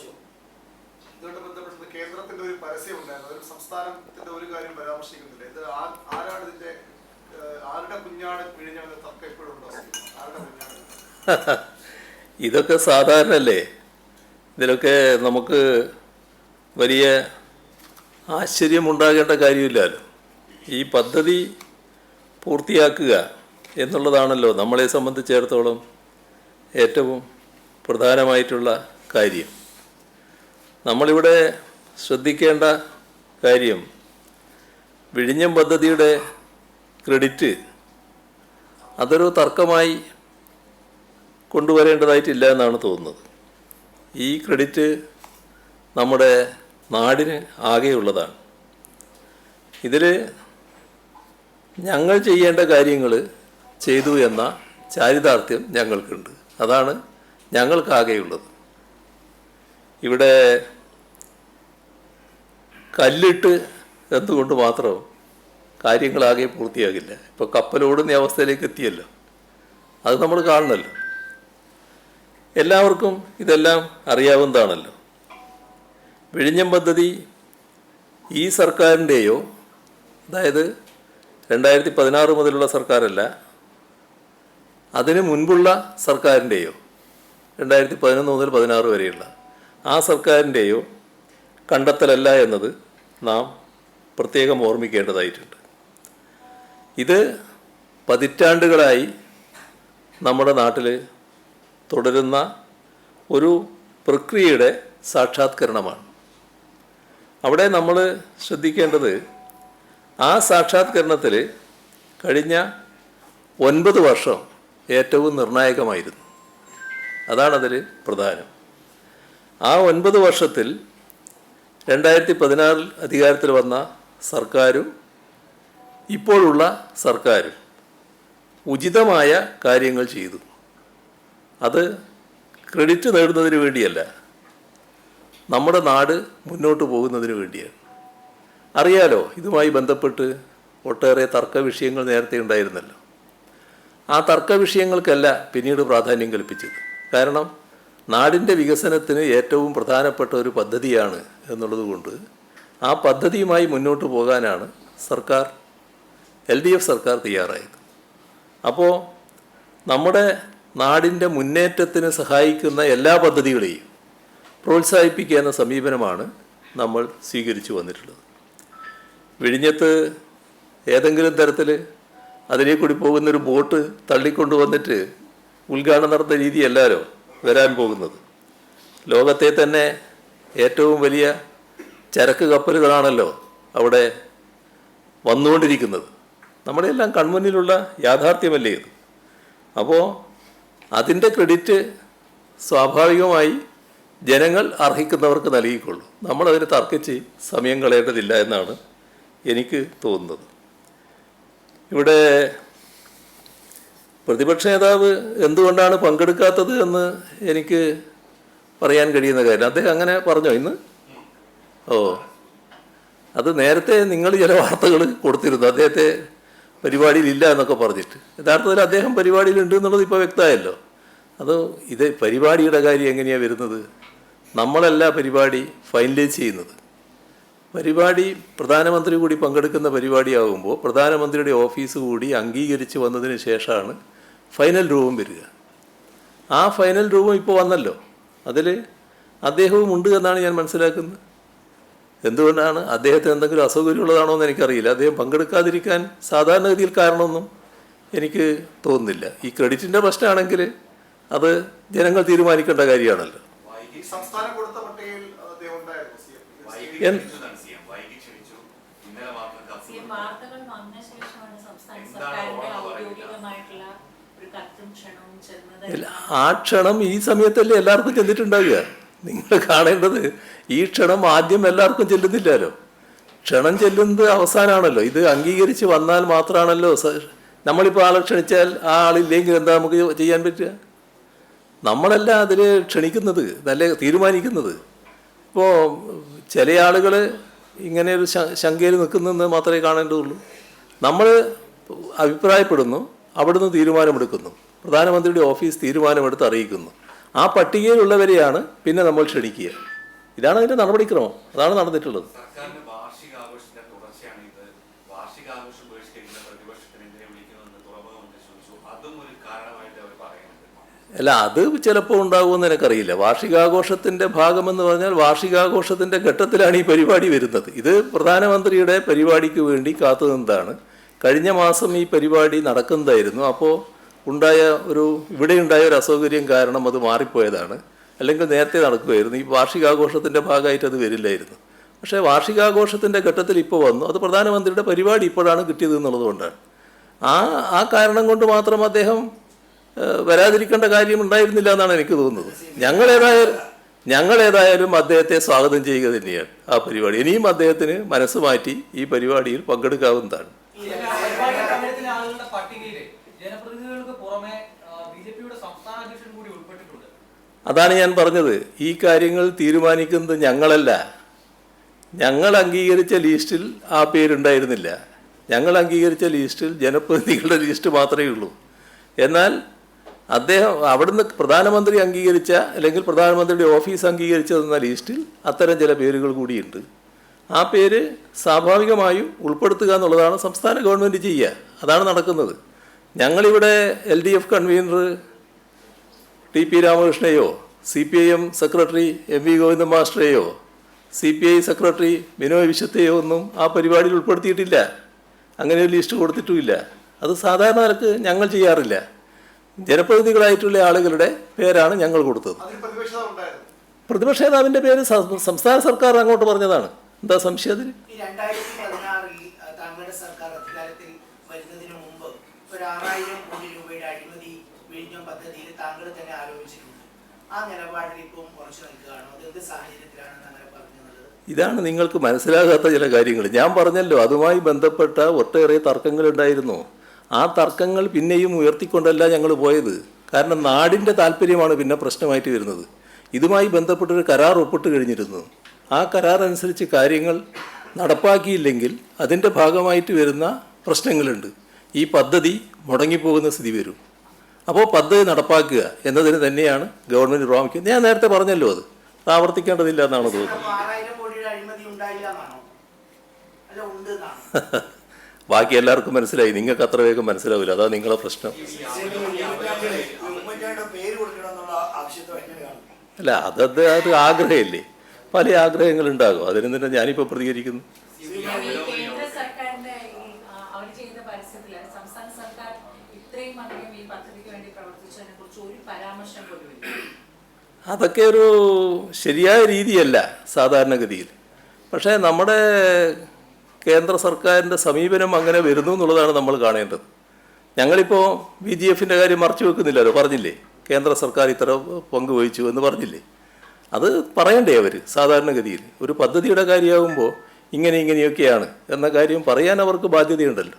വർഷവും ഇതുമായിട്ട് ബന്ധപ്പെട്ട് കേന്ദ്രത്തിന്റെ ഒരു പരസ്യം ഉണ്ടായിരുന്നു. ഒരു സംസ്ഥാനത്തിന്റെ ഒരു കാര്യം പരാമർശിക്കുന്നില്ല. ഇത് ആ- ആരാണ് ഇതിന്റെ ആരുടെ കുഞ്ഞാണ് പിഴിഞ്ഞാണ് തർക്കം എപ്പോഴും ഉണ്ടോ? ആരുടെ കുഞ്ഞാണ്? ഇതൊക്കെ സാധാരണല്ലേ? ഇതിലൊക്കെ നമുക്ക് വലിയ ആശ്ചര്യമുണ്ടാകേണ്ട കാര്യമില്ലല്ലോ. ഈ പദ്ധതി പൂർത്തിയാക്കുക എന്നുള്ളതാണല്ലോ നമ്മളെ സംബന്ധിച്ചിടത്തോളം ഏറ്റവും പ്രധാനമായിട്ടുള്ള കാര്യം. നമ്മളിവിടെ ശ്രദ്ധിക്കേണ്ട കാര്യം വിഴിഞ്ഞം പദ്ധതിയുടെ ക്രെഡിറ്റ് അതൊരു തർക്കമായി കൊണ്ടുവരേണ്ടതായിട്ടില്ല എന്നാണ് തോന്നുന്നത്. ഈ ക്രെഡിറ്റ് നമ്മുടെ നാടിന് ആകെയുള്ളതാണ്. ഇതിൽ ഞങ്ങൾ ചെയ്യേണ്ട കാര്യങ്ങൾ ചെയ്തു എന്ന ചാരിതാർത്ഥ്യം ഞങ്ങൾക്കുണ്ട്. അതാണ് ഞങ്ങൾക്കാകെയുള്ളത്. ഇവിടെ കല്ലിട്ട് എന്തുകൊണ്ട് മാത്രം കാര്യങ്ങളാകെ പൂർത്തിയാകില്ല? ഇപ്പോൾ കപ്പലോടുന്ന അവസ്ഥയിലേക്ക് എത്തിയല്ലോ. അത് നമ്മൾ കാണണമല്ലോ എല്ലാവർക്കും ഇതെല്ലാം അറിയാവുന്നതാണല്ലോ. വിഴിഞ്ഞം പദ്ധതി ഈ സർക്കാരിന്റെയോ അതായത് രണ്ടായിരത്തി പതിനാറ് മുതലുള്ള സർക്കാരല്ല അതിനു മുൻപുള്ള സർക്കാരിന്റെയോ രണ്ടായിരത്തി പതിനൊന്ന് മുതൽ പതിനാറ് വരെയുള്ള ആ സർക്കാരിന്റെയോ കണ്ടെത്തലല്ല എന്നത് നാം പ്രത്യേകം ഓർമ്മിക്കേണ്ടതായിട്ടുണ്ട്. ഇത് പതിറ്റാണ്ടുകളായി നമ്മുടെ നാട്ടിൽ തുടരുന്ന ഒരു പ്രക്രിയയുടെ സാക്ഷാത്കരണമാണ്. അവിടെ നമ്മൾ ശ്രദ്ധിക്കേണ്ടത് ആ സാക്ഷാത്കരണത്തിൽ കഴിഞ്ഞ ഒൻപത് വർഷം ഏറ്റവും നിർണായകമായിരുന്നു. അതാണതിൽ പ്രധാനം. ആ ഒൻപത് വർഷത്തിൽ രണ്ടായിരത്തി പതിനാറിൽ അധികാരത്തിൽ വന്ന സർക്കാരും ഇപ്പോഴുള്ള സർക്കാരും ഉചിതമായ കാര്യങ്ങൾ ചെയ്തു. അത് ക്രെഡിറ്റ് നേടുന്നതിന് വേണ്ടിയല്ല നമ്മുടെ നാട് മുന്നോട്ട് പോകുന്നതിന് വേണ്ടിയാണ്. അറിയാലോ ഇതുമായി ബന്ധപ്പെട്ട് ഒട്ടേറെ തർക്ക വിഷയങ്ങൾ നേരത്തെ ഉണ്ടായിരുന്നല്ലോ. ആ തർക്ക വിഷയങ്ങൾക്കല്ല പിന്നീട് പ്രാധാന്യം കൽപ്പിച്ചത്. കാരണം നാടിന്റെ വികസനത്തിന് ഏറ്റവും പ്രധാനപ്പെട്ട ഒരു പദ്ധതിയാണ് എന്നുള്ളതുകൊണ്ട് ആ പദ്ധതിയുമായി മുന്നോട്ട് പോകാനാണ് സർക്കാർ എൽ ഡി എഫ് സർക്കാർ തയ്യാറായത്. അപ്പോൾ നമ്മുടെ നാടിന്റെ മുന്നേറ്റത്തിന് സഹായിക്കുന്ന എല്ലാ പദ്ധതികളെയും പ്രോത്സാഹിപ്പിക്കുക എന്ന സമീപനമാണ് നമ്മൾ സ്വീകരിച്ചു വന്നിട്ടുള്ളത്. വിഴിഞ്ഞത്ത് ഏതെങ്കിലും തരത്തിൽ അതിലേ കൂടി പോകുന്നൊരു ബോട്ട് തള്ളിക്കൊണ്ടു വന്നിട്ട് ഉദ്ഘാടനം രീതി രീതിയല്ലല്ലോ വരാൻ പോകുന്നത്. ലോകത്തെ തന്നെ ഏറ്റവും വലിയ ചരക്ക് കപ്പലുകളാണല്ലോ അവിടെ വന്നുകൊണ്ടിരിക്കുന്നത്. നമ്മുടെ കൺമുന്നിലുള്ള യാഥാർത്ഥ്യമല്ലേ ഇത്? അപ്പോൾ അതിന്റെ ക്രെഡിറ്റ് സ്വാഭാവികമായി ജനങ്ങൾ അർഹിക്കുന്നവർക്ക് നൽകിക്കൊള്ളൂ. നമ്മളതിന് തർക്കിച്ച് സമയം കളയേണ്ടതില്ല എന്നാണ് എനിക്ക് തോന്നുന്നത്. ഇവിടെ പ്രതിപക്ഷ നേതാവ് എന്തുകൊണ്ടാണ് പങ്കെടുക്കാത്തത് എന്ന് എനിക്ക് പറയാൻ കഴിയുന്ന കാര്യം. അദ്ദേഹം അങ്ങനെ പറഞ്ഞോ ഇന്ന്? ഓ. അത് നേരത്തെ നിങ്ങൾ ചില വാർത്തകൾ കൊടുത്തിരുന്നു. അദ്ദേഹത്തെ പരിപാടിയിലില്ല എന്നൊക്കെ പറഞ്ഞിട്ട്. യഥാർത്ഥത്തിൽ അദ്ദേഹം പരിപാടിയിലുണ്ട് എന്നുള്ളത് ഇപ്പോൾ വ്യക്തമായല്ലോ. അത് ഇത് പരിപാടിയുടെ കാര്യം എങ്ങനെയാണ് വരുന്നത്? നമ്മളല്ല പരിപാടി ഫൈനലൈസ് ചെയ്യുന്നത്. പരിപാടി പ്രധാനമന്ത്രി കൂടി പങ്കെടുക്കുന്ന പരിപാടിയാകുമ്പോൾ പ്രധാനമന്ത്രിയുടെ ഓഫീസ് കൂടി അംഗീകരിച്ച് വന്നതിന് ശേഷമാണ് ഫൈനൽ രൂപം വരിക. ആ ഫൈനൽ രൂപം ഇപ്പോൾ വന്നല്ലോ. അതിൽ അദ്ദേഹവും ഉണ്ട് എന്നാണ് ഞാൻ മനസ്സിലാക്കുന്നത്. എന്തുകൊണ്ടാണ്? അദ്ദേഹത്തിന് എന്തെങ്കിലും അസൗകര്യമുള്ളതാണോ എന്ന് എനിക്കറിയില്ല. അദ്ദേഹം പങ്കെടുക്കാതിരിക്കാൻ സാധാരണഗതിയിൽ കാരണമൊന്നും എനിക്ക് തോന്നുന്നില്ല. ഈ ക്രെഡിറ്റിന്റെ പ്രശ്നമാണെങ്കിൽ അത് ജനങ്ങൾ തീരുമാനിക്കേണ്ട കാര്യമാണല്ലോ. ഈ വന്ന ശേഷമാണ് സംസ്ഥാന ആ ക്ഷണം ഈ സമയത്തല്ലേ എല്ലാവർക്കും ചെന്നിട്ടുണ്ടാവുക? നിങ്ങൾ കാണേണ്ടത് ഈ ക്ഷണം ആദ്യം എല്ലാവർക്കും ചെല്ലുന്നില്ലല്ലോ. ക്ഷണം ചെല്ലുന്നത് അവസാനമാണല്ലോ ഇത് അംഗീകരിച്ച് വന്നാൽ മാത്രമാണല്ലോ നമ്മളിപ്പോൾ ആളെ ക്ഷണിച്ചാൽ ആ ആളില്ലെങ്കിൽ എന്താ നമുക്ക് ചെയ്യാൻ പറ്റുക? നമ്മളല്ല അതിൽ ക്ഷണിക്കുന്നത് നല്ല തീരുമാനിക്കുന്നത്. ഇപ്പോൾ ചില ആളുകൾ ഇങ്ങനെ ഒരു ശങ്കയിൽ നിൽക്കുന്നെന്ന് മാത്രമേ കാണേണ്ടതുള്ളൂ. നമ്മൾ അഭിപ്രായപ്പെടുന്നു അവിടുന്ന് തീരുമാനമെടുക്കുന്നു. പ്രധാനമന്ത്രിയുടെ ഓഫീസ് തീരുമാനമെടുത്ത് അറിയിക്കുന്നു. ആ പട്ടികയിലുള്ളവരെയാണ് പിന്നെ നമ്മൾ ക്ഷണിക്കുക. ഇതാണ് അതിന്റെ നടപടിക്രമം. അതാണ് നടന്നിട്ടുള്ളത്. അല്ല അത് ചിലപ്പോൾ ഉണ്ടാകുമെന്ന് എനിക്കറിയില്ല. വാർഷികാഘോഷത്തിന്റെ ഭാഗമെന്ന് പറഞ്ഞാൽ വാർഷികാഘോഷത്തിന്റെ ഘട്ടത്തിലാണ് ഈ പരിപാടി വരുന്നത്. ഇത് പ്രധാനമന്ത്രിയുടെ പരിപാടിക്ക് വേണ്ടി കാത്തുനിന്നതാണ്. കഴിഞ്ഞ മാസം ഈ പരിപാടി നടക്കുന്നതായിരുന്നു. അപ്പോൾ ഉണ്ടായ ഒരു ഇവിടെ ഉണ്ടായ ഒരു അസൗകര്യം കാരണം അത് മാറിപ്പോയതാണ്. അല്ലെങ്കിൽ നേരത്തെ നടക്കുമായിരുന്നു. ഈ വാർഷികാഘോഷത്തിന്റെ ഭാഗമായിട്ട് അത് വരില്ലായിരുന്നു. പക്ഷേ വാർഷികാഘോഷത്തിന്റെ ഘട്ടത്തിൽ ഇപ്പോൾ വന്നു. അത് പ്രധാനമന്ത്രിയുടെ പരിപാടി ഇപ്പോഴാണ് കിട്ടിയത് എന്നുള്ളതുകൊണ്ട്. ആ ആ കാരണം കൊണ്ട് മാത്രം അദ്ദേഹം വരാതിരിക്കേണ്ട കാര്യം ഉണ്ടായിരുന്നില്ല എന്നാണ് എനിക്ക് തോന്നുന്നത്. ഞങ്ങൾ ഏതായാലും അദ്ദേഹത്തെ സ്വാഗതം ചെയ്യുക തന്നെയാണ് ആ പരിപാടി. ഇനിയും അദ്ദേഹത്തിന് മനസ്സ് മാറ്റി ഈ പരിപാടിയിൽ പങ്കെടുക്കാവുന്നതാണ് ഈ പരിപാടി പങ്കെടുക്കുന്ന ആളുകളുടെ പട്ടികയിൽ ജനപ്രതിനിധികൾക്ക് പുറമെ ബി ജെ പിയുടെ സംസ്ഥാന അധ്യക്ഷൻ കൂടി ഉൾപ്പെട്ടിട്ടുണ്ട് അതാണ് ഞാൻ പറഞ്ഞത്. ഈ കാര്യങ്ങൾ തീരുമാനിക്കുന്നത് ഞങ്ങളല്ല. ഞങ്ങൾ അംഗീകരിച്ച ലിസ്റ്റിൽ ആ പേരുണ്ടായിരുന്നില്ല. ഞങ്ങൾ അംഗീകരിച്ച ലിസ്റ്റിൽ ജനപ്രതിനിധികളുടെ ലിസ്റ്റ് മാത്രമേ ഉള്ളൂ. എന്നാൽ അദ്ദേഹം അവിടുന്ന് പ്രധാനമന്ത്രി അംഗീകരിച്ച അല്ലെങ്കിൽ പ്രധാനമന്ത്രിയുടെ ഓഫീസ് അംഗീകരിച്ചതെന്ന ലിസ്റ്റിൽ അത്തരം ചില പേരുകൾ കൂടിയുണ്ട്. ആ പേര് സ്വാഭാവികമായും ഉൾപ്പെടുത്തുക എന്നുള്ളതാണ് സംസ്ഥാന ഗവൺമെന്റ് ചെയ്യുക. അതാണ് നടക്കുന്നത്. ഞങ്ങളിവിടെ L D F convener T P രാമകൃഷ്ണയോ C P I M secretary M V Govinda മാസ്റ്ററെയോ C P I secretary Binoy വിശ്വത്തെയോ ഒന്നും ആ പരിപാടിയിൽ ഉൾപ്പെടുത്തിയിട്ടില്ല. അങ്ങനെ ഒരു ലിസ്റ്റ് കൊടുത്തിട്ടുമില്ല. അത് സാധാരണ നിലയ്ക്ക് ഞങ്ങൾ ചെയ്യാറില്ല. ജനപ്രതിനിധികളായിട്ടുള്ള ആളുകളുടെ പേരാണ് ഞങ്ങൾ കൊടുത്തത്. പ്രതിപക്ഷ നേതാവിന്റെ പേര് സംസ്ഥാന സർക്കാർ അങ്ങോട്ട് പറഞ്ഞതാണ്. എന്താ സംശയം അതിൽ ഈ രണ്ടായിരത്തി സർക്കാർ അധികാരത്തിൽ വരുന്നതിന് മുമ്പ് ഒരു ആറായിരം കോടി രൂപയുടെ അഴിമതി വിഴിഞ്ഞം പദ്ധതിയിൽ താങ്കൾ തന്നെ ആരോപിച്ചിട്ടുണ്ട്. ആ നിലപാടിൽ ഇപ്പം ഉറച്ചു നിൽക്കുകയാണോ? അത് എന്ത് സാഹചര്യത്തിലാണ് അങ്ങനെ പറഞ്ഞത് ഇതാണ് നിങ്ങൾക്ക് മനസ്സിലാകാത്ത ചില കാര്യങ്ങൾ. ഞാൻ പറഞ്ഞല്ലോ അതുമായി ബന്ധപ്പെട്ട ഒട്ടേറെ തർക്കങ്ങളുണ്ടായിരുന്നു ആ തർക്കങ്ങൾ പിന്നെയും ഉയർത്തിക്കൊണ്ടല്ല ഞങ്ങൾ പോയത്. കാരണം നാടിന്റെ താല്പര്യമാണ് പിന്നെ പ്രശ്നമായിട്ട് വരുന്നത്. ഇതുമായി ബന്ധപ്പെട്ടൊരു കരാർ ഒപ്പിട്ട് കഴിഞ്ഞിരുന്നു. ആ കരാർ അനുസരിച്ച് കാര്യങ്ങൾ നടപ്പാക്കിയില്ലെങ്കിൽ അതിന്റെ ഭാഗമായിട്ട് വരുന്ന പ്രശ്നങ്ങളുണ്ട്. ഈ പദ്ധതി മുടങ്ങിപ്പോകുന്ന സ്ഥിതി വരും. അപ്പോൾ പദ്ധതി നടപ്പാക്കുക എന്നതിന് തന്നെയാണ് ഗവൺമെന്റ് പ്രാമുഖ്യം ഞാൻ നേരത്തെ പറഞ്ഞല്ലോ അത്. അത് ആവർത്തിക്കേണ്ടതില്ല എന്നാണ് തോന്നുന്നത്. ബാക്കി എല്ലാവർക്കും മനസ്സിലായി. നിങ്ങൾക്ക് അത്ര വേഗം മനസ്സിലാവില്ല. അതാ നിങ്ങളെ പ്രശ്നം. അല്ല അതത് അത് ആഗ്രഹമില്ലേ? പല ആഗ്രഹങ്ങളുണ്ടാകും അതിന് തന്നെ ഞാനിപ്പോൾ പ്രതികരിക്കുന്നു ഈ കേന്ദ്ര സർക്കാരിന്റെ ഈ പരസ്യത്തിൽ സംസ്ഥാന സർക്കാർ ഇത്രയും അധികം ഈ പദ്ധതിക്ക് വേണ്ടി പ്രവർത്തിച്ചതിനെ കുറിച്ച് ഒരു പരാമർശം പോലും അതൊക്കെ ഒരു ശരിയായ രീതിയല്ല സാധാരണഗതിയിൽ. പക്ഷേ നമ്മുടെ കേന്ദ്ര സർക്കാരിന്റെ സമീപനം അങ്ങനെ വരുന്നു എന്നുള്ളതാണ് നമ്മൾ കാണേണ്ടത്. ഞങ്ങളിപ്പോൾ ബി ജി എഫിന്റെ കാര്യം മറച്ചു വെക്കുന്നില്ലല്ലോ പറഞ്ഞില്ലേ? കേന്ദ്ര സർക്കാർ ഇത്ര പങ്ക് വഹിച്ചു എന്ന് പറഞ്ഞില്ലേ? അത് പറയണ്ടേ അവർ സാധാരണഗതിയിൽ. ഒരു പദ്ധതിയുടെ കാര്യമാകുമ്പോൾ ഇങ്ങനെ ഇങ്ങനെയൊക്കെയാണ് എന്ന കാര്യം പറയാൻ അവർക്ക് ബാധ്യതയുണ്ടല്ലോ.